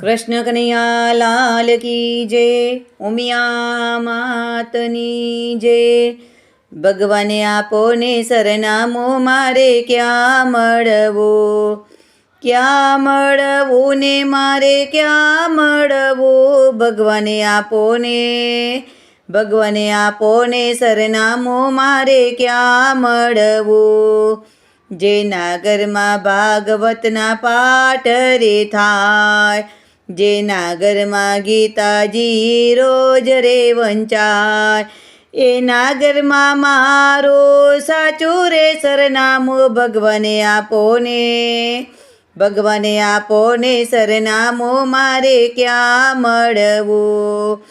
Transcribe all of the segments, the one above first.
કૃષ્ણ કનૈયા, લાલ કી જય, ઉમિયા માતની જય. ભગવાને આપો ને સરનામો મારે ક્યાં મળવો? ક્યાં મળવું ને મારે ક્યાં મળવો? ભગવાને આપો ને ભગવાને આપો ને સરનામો મારે ક્યાં મળવું? જેના ઘરમાં ભાગવતના પાઠ રે થાય જેના ઘરમાં ગીતાજી રોજ રે વંચાય. એના ઘરમાં મારો સાચું રે સરનામું ભગવાને આપો ને ભગવાને આપો ને સરનામું મારે ક્યાં મળવું?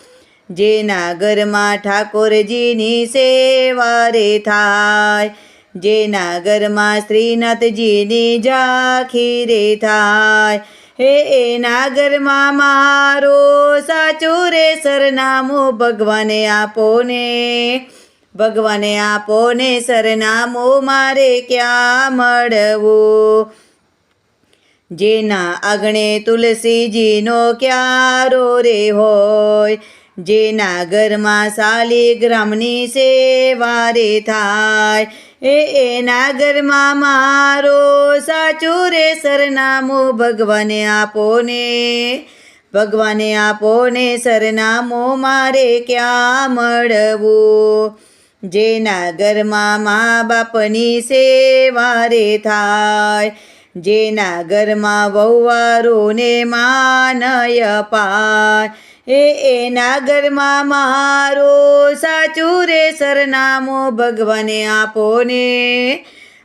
જેના ઘરમાં ઠાકોરજીની સેવા રે થાય. જેના ઘરમાં શ્રીનાથજીની ઝાખી રે થાય. હે એના ઘરમાં મારો સાચું રે સરનામું ભગવાને આપો ને. ભગવાને આપો ને સરનામું મારે ક્યાં મળવું? જેના આંગણે તુલસીજીનો ક્યારો રે હોય, જેના ઘરમાં શાલિગ્રામની સેવા રે થાય એ એના ઘરમાં મારો સાચું રે સરનામું ભગવાને આપો ને ભગવાને આપો ને સરનામું મારે ક્યાં મળવું? જેના ઘરમાં મા બાપની સેવા રે થાય જેના ઘરમાં વહુવારોને માનય પાય એ એના ઘરમાં મારો સાચું રે સરનામું ભગવાને આપો ને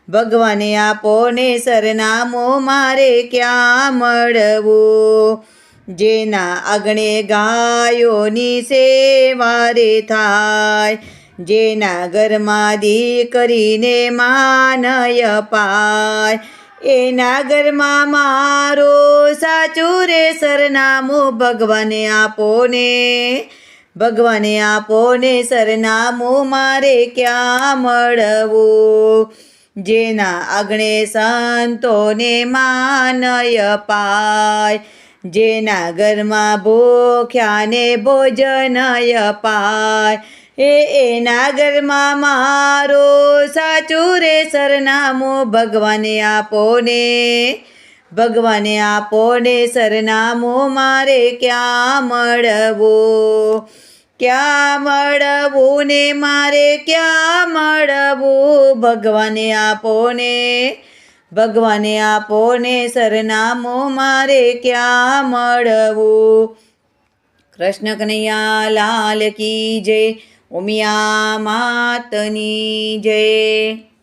ભગવાને આપો ને સરનામું મારે ક્યાં મળવું? જેના અગણે ગાયોની સેવા રે થાય, જેના ઘરમાં દીકરીને માનય પાય એના ઘરમાં મારો સાચું રે સરનામું ભગવાને આપો ને ભગવાને આપો ને સરનામું મારે ક્યાં મળવું? જેના અગણે સંતોને માનય પાય, જેના ઘરમાં ભૂખ્યાને ભોજનય પાય એ એના ઘરમાં મારો સાચું રે સરનામું ભગવાને આપો ને ભગવાને આપો ને સરનામું મારે ક્યાં મળવું? ક્યાં મળવું ને મારે ક્યાં મળવું? ભગવાને આપો ને ભગવાને આપો ને સરનામું મારે ક્યાં મળવું? કૃષ્ણ કનૈયા લાલ કી જય. ઉમિયા માતની જય.